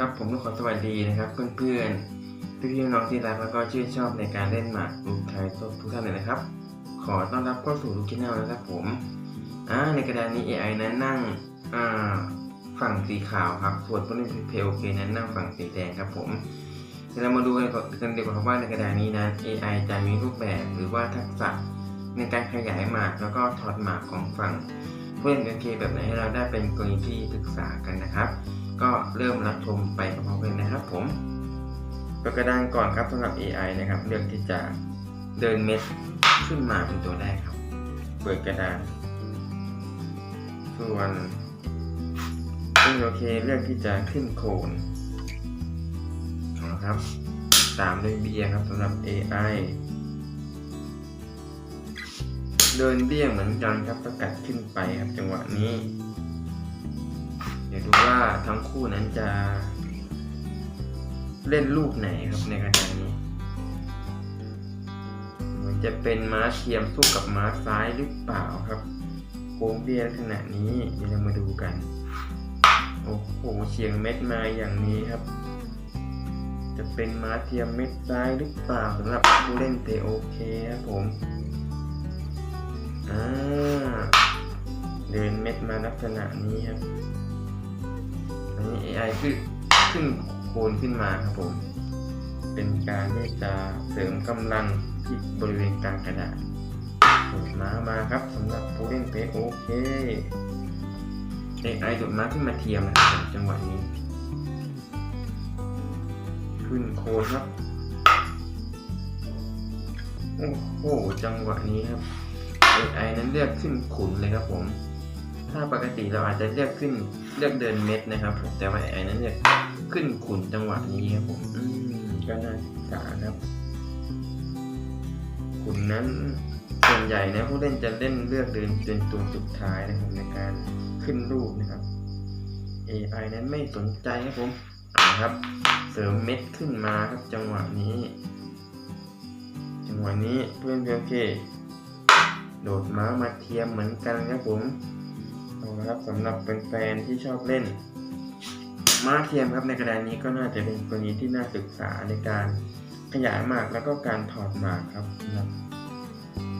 ครับผมต้องขอสวัสดีนะครับ เพื่อนๆพี่ๆน้องที่รักแล้วก็ชื่นชอบในการเล่นหมากรุกไทยทุกท่านเลยนะครับ ขอต้อนรับเข้าสู่ลูกชแนลนะครับผมอ่าในกระดานนี้ AI นั้นนั่งอ่าฝั่งสีขาวครับ ส่วนผู้เล่นเพลโอเคนั้นนั่งฝั่งสีแดงครับผมเดี๋ยวเรามาดูกันดีกว่าครับว่าในกระดานนี้นั้น AI จะมีรูปแบบหรือว่าทักษะ ในการขยายหมากแล้วก็ถอดหมากของฝั่งผู้เล่นเพลแบบไหนให้เราได้เป็นกรณีที่ศึกษากันนะครับ ก็เริ่มรับชมไปพร้อมๆกันนะครับผมกระดานก่อนครับสำหรับ AI นะครับ เลือกที่จะเดินเม็ดขึ้นมาเป็นตัวแรกครับ เปิดกระดาน ส่วนซึ่งโอเคเลือกที่จะขึ้นโคนนะครับ ตามด้วยเบียครับสำหรับ AI เดินเบี้ยเหมือนกันครับสกัดขึ้นไปครับจังหวะนี้ เดี๋ยวดูว่าทั้งคู่นั้นจะเล่นลูกไหนครับในกระดานนี้เหมือนจะเป็นม้าเทียมสู้กับม้าซ้ายหรือเปล่าครับโค้งเบี้ยลักษณะนี้เดี๋ยวเรามาดูกัน โอ้โหเฉียงเม็ดมาอย่างนี้ครับ จะเป็นม้าเทียมเม็ดซ้ายหรือเปล่าสำหรับผู้เล่นเพโอเคครับผม อ่าเดินเม็ดมาลักษณะนี้ครับอันนี้ AI คือขึ้นโคนขึ้นมาครับผม เป็นการที่จะเสริมกำลังที่บริเวณกลางกระดาษดดม้ามาครับสำหรับผู้เล่นเพโอเค AI โดดม้าขึ้นมาเทียมนะครับจังหวะนี้ ขึ้นโคนครับ โอ้โห จังหวะนี้ครับ AI นั้นเลือกขึ้นขุนเลยครับผม ถ้าปกติเราอาจจะเลือกขึ้นเลือกเดินเม็ดนะครับผม แต่ว่าไอ้นั้นเลือกขึ้นขุนจังหวะนี้ครับผมอืมก็น่าศึกษาครับ ขุนนั้นส่วนใหญ่นะผู้เล่นจะเล่นเลือกเดินเป็นตัวสุดท้ายนะครับในการขึ้นลูกนะครับ AI นั้นไม่สนใจครับผมเอาครับ เสริมเม็ดขึ้นมาครับจังหวะนี้ จังหวะนี้เพื่อนเพื่อนโอเค โดดม้ามาเทียมเหมือนกันครับผมเอาละครับสำหรับแฟนๆที่ชอบเล่น ม้าเทียมครับในกระดานนี้ก็น่าจะเป็นกรณีที่น่าศึกษาในการขยายหมากแล้วก็การถอดหมากครับสำหรับ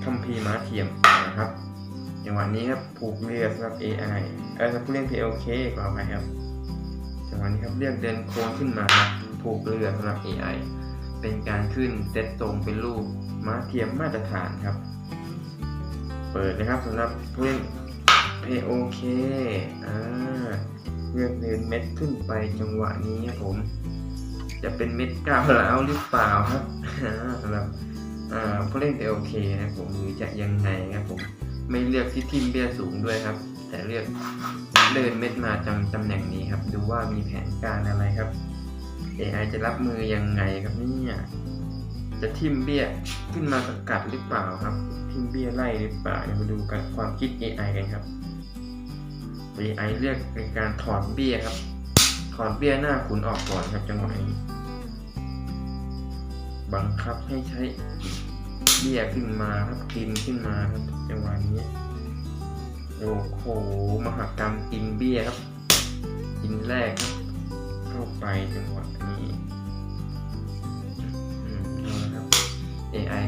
คัมภีร์ม้าเทียมนะครับจังหวะนี้ครับผูกเรือสำหรับ AI เออสำหรับผู้เล่น PLK ก็เอาไปครับจังหวะนี้ครับเลือกเดินโค้งขึ้นมาครับผูกเรือสำหรับ AI เป็นการขึ้นเซตทรงเป็นรูปม้าเทียมมาตรฐานครับ เปิดนะครับสำหรับผู้เล่นเพโอเคอ่าเลือกเดินเม็ดขึ้นไปจังหวะนี้ครับผม จะเป็นเม็ดเก้าแล้วหรือเปล่าครับสำหรับผู้เล่นเพโอเคนะผมหรือจะยังไงครับผม ไม่เลือกที่ทิมเบี้ยสูงด้วยครับ แต่เลือกเดินเม็ดมาจังตำแหน่งนี้ครับ ดูว่ามีแผนการอะไรครับ AI จะรับมือยังไงครับเนี่ย จะทิมเบี้ยขึ้นมาสกัดหรือเปล่าครับ ทิมเบี้ยไล่หรือเปล่าเดี๋ยวมาดูกันความคิด AI กันครับ AI เลือกในการถอดเบี้ยครับ ถอดเบี้ยหน้าขุนออกก่อนครับจังหวะนี้บังคับให้ใช้เบี้ยขึ้นมาครับกินขึ้นมาครับจังหวะนี้โอ้โหมหากรรมกินเบี้ยครับกินแรกครับเข้าไปจังหวะนี้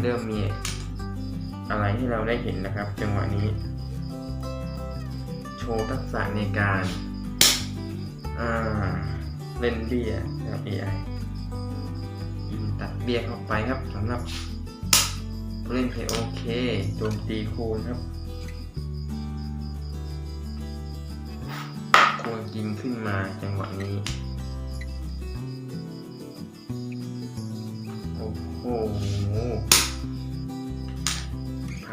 เริ่มมีอะไรให้เราได้เห็นนะครับ จังหวะนี้ โชว์ทักษะในการเล่นเบี้ยนะครับ AI ยิงตัดเบี้ยเข้าไปครับสำหรับเล่นเพย์โอเคโจมตีโคนครับโคนยิงขึ้นมาจังหวะนี้ โอ้โห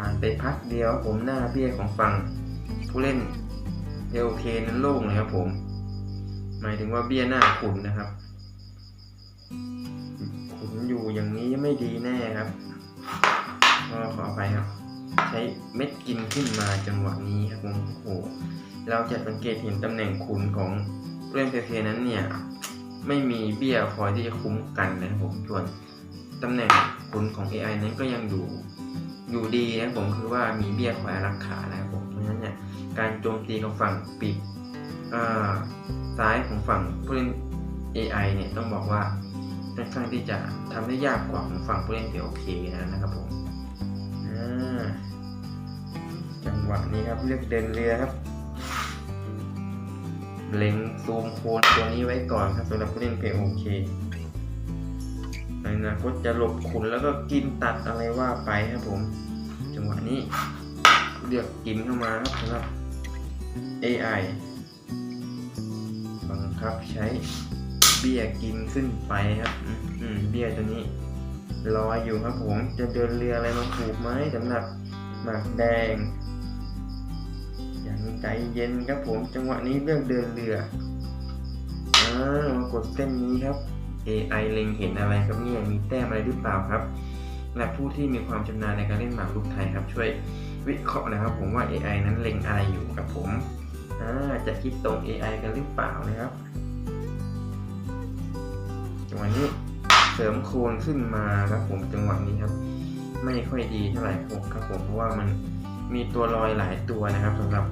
านไปพักเดียวผมหน้าเบี้ยของฝั่งผู้เล่นเอลเคนั้นโล่งเลยครับผม หมายถึงว่าเบี้ยหน้าขุนนะครับ ขุนอยู่อย่างนี้ไม่ดีแน่ครับก็ขออภัยครับ ใช้เม็ดกินขึ้นมาจังหวะนี้ครับผมโอ้โหเราจะสังเกตเห็นตำแหน่งขุนของผู้เล่นเอลเคนั้นเนี่ยไม่มีเบี้ยคอยที่จะคุ้มกันนะครับผมส่วนตำแหน่งขุนของ AI นั้นก็ยังอยู่ อยู่ดีนะผมคือว่ามีเบี้ยคอยรักขานะครับผมเพราะฉะนั้นเนี่ยการโจมตีของฝั่งปีกซ้ายของฝั่งผู้เล่น AI เนี่ยต้องบอกว่าค่อนข้างที่จะทำได้ยากกว่าของฝั่งผู้เล่น POK นะครับผมจังหวะนี้ครับเลือกเดินเรือครับ เล็งซูมโคนตัวนี้ไว้ก่อนครับสำหรับผู้เล่น POK ในอนาคตจะหลบขุนแล้วก็กินตัดอะไรว่าไปครับผม จังหวะนี้เลือกกินเข้ามาครับสำหรับ AI บังคับใช้เบี้ยกินขึ้นไปครับอืมเบี้ยตัวนี้ลอยอยู่ครับผม จะเดินเรืออะไรมาผูกไหมสำหรับหมากแดง อย่างใจเย็นครับผม จังหวะนี้เลือกเดินเรือ อ่ามากดเส้นนี้ครับ AI เล็งเห็นอะไรครับเนี่ยมีแต้มอะไรหรือเปล่าครับ และผู้ที่มีความชำนาญในการเล่นหมากรุกไทยครับ ช่วยวิเคราะห์นะครับ ผมว่า AI นั้นเล็งอะไรอยู่กับผมอาจะคิดตรง AI กันหรือเปล่านะครับจังหวะนี้เสริมโคนขึ้นมาครับผมจังหวะนี้ครับ ไม่ค่อยดีเท่าไหร่ครับผมครับผมเพราะว่ามันมีตัวลอยหลายตัวนะครับสำหรับ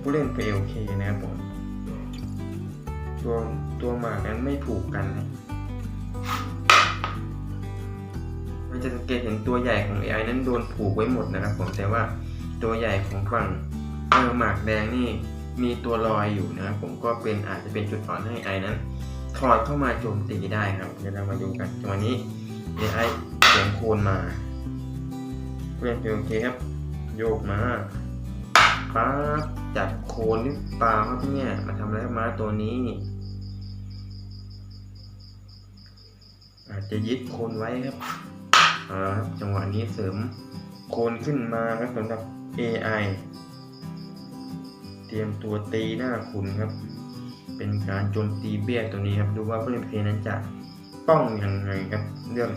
ผู้เล่น PLK นะครับผม ตัวตัวหมากนั้นไม่ถูกกันนะมันจะสังเกตเห็นตัวใหญ่ของ AI นั้นโดนผูกไว้หมดนะครับผมแต่ว่าตัวใหญ่ของฝั่งเออหมากแดงนี่มีตัวลอยอยู่นะครับผมก็เป็นอาจจะเป็นจุดอ่อนให้ AI นั้นถอดเข้ามาโจมตีได้ครับเดี๋ยวเรามาดูกันจังหวะนี้ AI เสียงโคนมาเพื่อนโอเคครับ โยกมาป๊าบจับโคนหรือเปล่าครับเนี่ยมาทำอะไรกับมาตัวนี้ อาจจะยึดโคนไว้ครับเอาละครับจังหวะนี้เสริมโคนขึ้นมาครับสำหรับ AI เตรียมตัวตีหน้าคุณครับ เป็นการโจมตีเบี้ยตัวนี้ครับ ดูว่าผู้เล่นเพลนั้นจะป้องยังไงครับ เรื่อง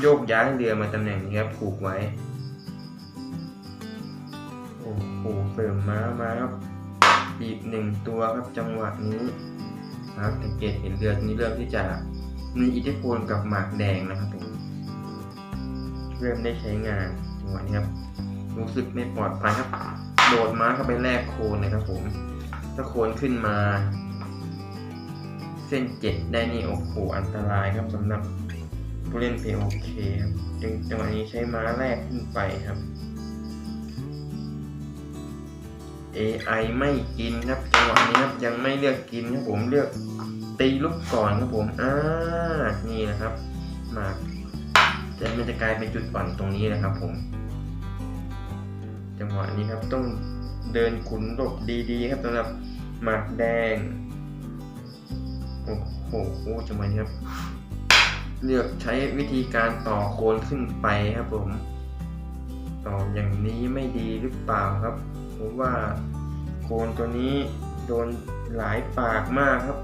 โยกย้ายเรือมาตำแหน่งนี้ครับผูกไว้ โอ้โหเสริมม้ามาครับอีกหนึ่งตัวครับจังหวะนี้ครับสังเกตเห็นเรือนี้เริ่มที่จะ มีอิทธิพลกับหมากแดงนะครับผมเริ่มได้ใช้งานจังหวะนี้ครับ รู้สึกไม่ปลอดภัยครับ โดดม้าเข้าไปแลกโคนเลยครับผม ถ้าโคนขึ้นมา เส้นเจ็ดได้นี่โอ้โหอันตรายครับสำหรับผู้เล่น POK ครับจึงจังหวะนี้ใช้ม้าแรกขึ้นไปครับ AI ไม่กินครับจังหวะนี้ครับยังไม่เลือกกินครับผมเลือก ตีลูกก่อนครับผมอ่านี่นะครับหมากแต่มันจะกลายเป็นจุดอ่อนตรงนี้นะครับผม จังหวะนี้ครับต้องเดินขุนหลบดีๆ ครับสำหรับหมากแดงโอ้โหจังหวะนี้ครับ เลือกใช้วิธีการต่อโคนขึ้นไปครับผม ต่ออย่างนี้ไม่ดีหรือเปล่าครับผมว่าโคนตัวนี้โดนหลายปากมากครับ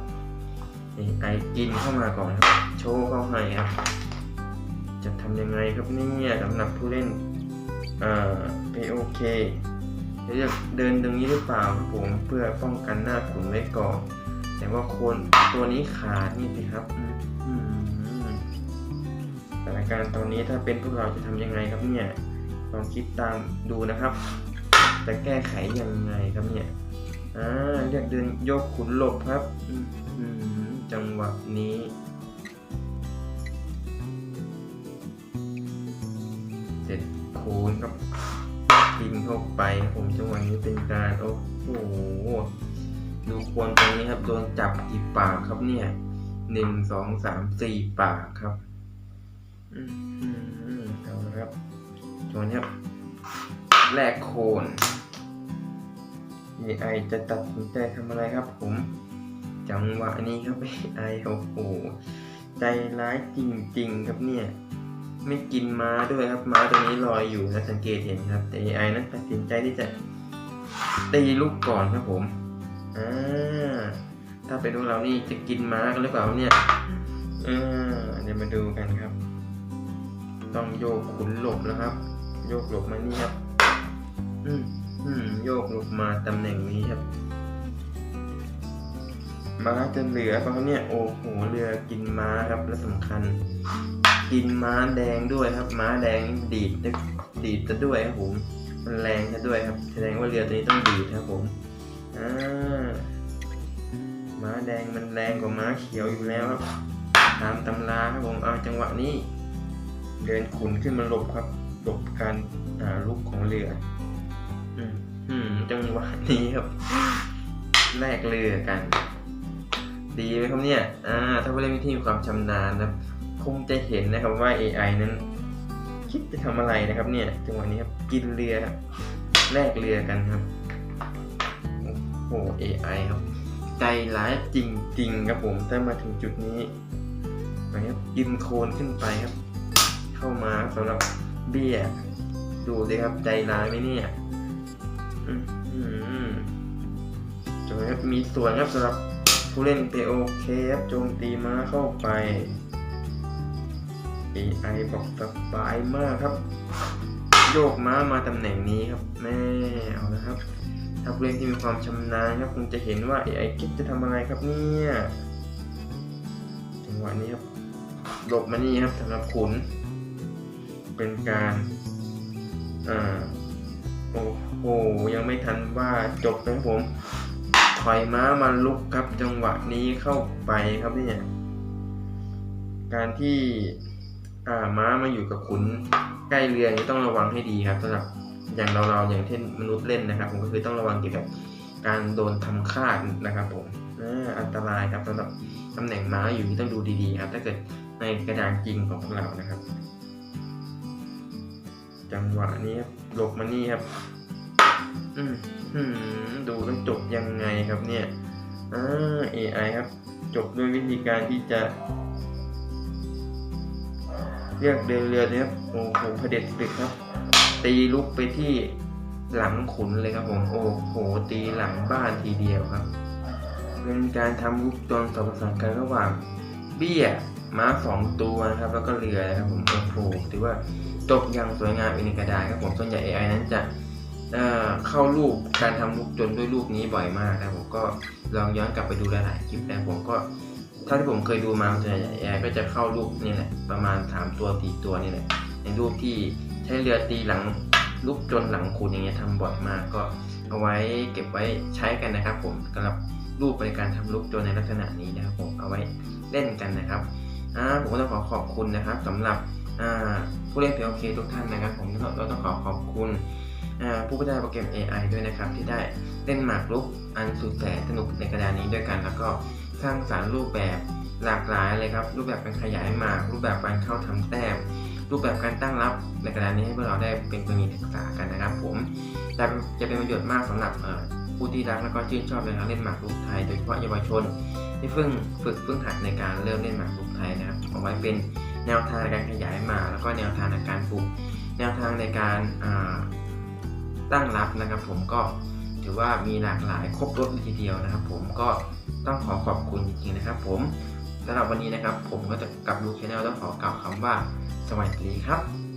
นี่ไอกินเข้ามาก่อนครับ โชว์เข้าให้ครับ จะทำยังไงครับเนี่ยสำหรับผู้เล่นเอ่า POK จะเลือกเดินตรงนี้หรือเปล่าครับผมเพื่อป้องกันหน้าขุนไว้ก่อน แต่ว่าคนตัวนี้ขาดนี่สิครับสถานการณ์ตอนนี้ถ้าเป็นพวกเราจะทำยังไงครับเนี่ยลองคิดตามดูนะครับ จะแก้ไขยังไงครับเนี่ยอ่าเรียกเดินยกขุนหลบครับ อืม จังหวะนี้ เสร็จโคนครับกินเข้าไปผมจังหวะนี้เป็นการโอ้โหดูโคนตรงนี้ครับโดนจับกี่ปากครับเนี่ยหนึ่งสองสามสี่ปากครับอืมอืมเอาละครับจังหวะนี้ครับแลกโคน AI จะตัดสินใจทำอะไรครับผม จังหวะนี้ครับ AI โอ้โหใจร้ายจริง ๆ ครับเนี่ย ไม่กินม้าด้วยครับม้าตัวนี้ลอยอยู่นะสังเกตเห็นครับ แต่ AI นั้นตัดสินใจที่จะตีลูกก่อนครับผมอ่าถ้าไปดูเรานี่จะกินม้ากันหรือเปล่าเนี่ยอ่าเดี๋ยวมาดูกันครับ ต้องโยกขุนหลบแล้วครับ โยกหลบมานี่ครับ อืมอืมโยกหลบมาตำแหน่งนี้ครับ ม้าจะเหลือปลาเนี่ยโอ้โหเรือกินม้าครับและสำคัญ กินม้าแดงด้วยครับ ม้าแดงดีดจะดีดจะด้วยครับผมมันแรงจะด้วยครับ แสดงว่าเรือตัวนี้ต้องดีดครับผมอ่าม้าแดงมันแรงกว่าม้าเขียวอยู่แล้วครับตามตำราครับผมเอาจังหวะนี้ เดินขุนขึ้นมาหลบครับหลบการลุกของเรืออืมอืมจังหวะนี้ครับแลกเรือกัน ดีไหมครับเนี่ยอ่าถ้าผู้เล่นที่มีความชำนาญนะคงจะเห็นนะครับว่า AI นั้น คิดจะทำอะไรนะครับเนี่ยจังหวะนี้ครับกินเรือแลกเรือกันครับโอ้โห AI ครับ ใจร้ายจริงๆครับผมถ้ามาถึงจุดนี้นะครับกินโคลนขึ้นไปครับ เข้ามาสำหรับเบี้ย ดูเลยครับใจร้ายไหมเนี่ยอืมอืมจงครับมีส่วนครับสำหรับ ผู้เล่นเปโอเคครับโจมตีม้าเข้าไป AI บอกสบายมากครับ โยกม้ามาตำแหน่งนี้ครับ แม่เอาละครับ ถ้าผู้เล่นที่มีความชำนาญครับคงจะเห็นว่า AI คิดจะทำอะไรครับเนี่ยจังหวะนี้ครับหลบมานี่ครับสำหรับขุน เป็นการอ่าโอ้โหยังไม่ทันว่าจบนะครับผม ถอยม้ามาลุกครับจังหวะนี้เข้าไปครับเนี่ยการที่อ่าม้ามาอยู่กับขุนใกล้เรือนี้ต้องระวังให้ดีครับสำหรับอย่างเราๆอย่างเช่นมนุษย์เล่นนะครับผมก็คือต้องระวังเกี่ยวกับการโดนทำฆ่านะครับผมอันตรายครับสำหรับตำแหน่งม้าอยู่ที่ต้องดูดีๆครับ ถ้าเกิดในกระดานจริงของพวกเรานะครับ จังหวะนี้ครับหลบมานี่ครับ ดูต้องจบยังไงครับเนี่ยอ่า AI ครับ จบด้วยวิธีการที่จะ เรียกเดินเรือเลยครับโอ้โหเผด็จศึกครับ ตีลุกไปที่หลังขุนเลยครับผม โอ้โห ตีหลังบ้านทีเดียวครับ เป็นการทำลูกจรสอบประสานกันระหว่าง เบี้ยม้าสองตัวนะครับ แล้วก็เรือนะครับผม โอ้โห ถือว่าจบอย่างสวยงามอีกในกระดาษครับผม ส่วนใหญ่ AI นั้นจะ เข้ารูปการทำลูกจนด้วยรูปนี้บ่อยมากนะครับผมก็ลองย้อนกลับไปดูหลายๆคลิปนะผมก็ถ้าที่ผมเคยดูมาส่วนใหญ่ AI ก็จะเข้ารูปนี่แหละประมาณสามตัวสี่ตัวนี่แหละในรูปที่ใช้เรือตีหลังลูกจนหลังคูณอย่างเงี้ยทำบ่อยมากก็เอาไว้เก็บไว้ใช้กันนะครับ ผมสำหรับรูปในการทำลูกจนในลักษณะนี้นะครับ ผมเอาไว้เล่นกันนะครับผมก็ต้องขอขอบคุณนะครับสำหรับผู้เล่น PLK ทุกท่านนะครับ ผมเราต้องขอขอบคุณ ผู้พัฒนาโปรแกรม AI ด้วยนะครับ ที่ได้เล่นหมากรุกอันสุดแสนสนุกในกระดานนี้ด้วยกัน แล้วก็สร้างสารรค์รูปแบบหลากหลายเลยครับ รูปแบบการขยายหมาก รูปแบบการเข้าทำแต้ม รูปแบบการตั้งรับในกระดานนี้ให้พวกเราได้เป็นประโยชน์ศึกษากันนะครับ ผมจะจะเป็นประโยชน์มากสำหรับผู้ที่รักและก็ชื่นชอบในการเล่นหมากรุกไทย โดยเฉพาะเยาวชน ที่เพิ่งฝึกเพิ่งหัดในการเริ่มเล่นหมากรุกไทยนะครับเอาไว้เป็นแนวทางในการขยายหมากแล้วก็แนวทางในการปลูกแนวทางในการ ตั้งรับนะครับ ผมก็ถือว่ามีหลากหลายครบรถเลยทีเดียวนะครับ ผมก็ต้องขอขอบคุณจริงๆนะครับ ผมสำหรับวันนี้นะครับ ผมก็จะกลับลูกชแนลต้องขอกล่าวคำว่าสวัสดีครับ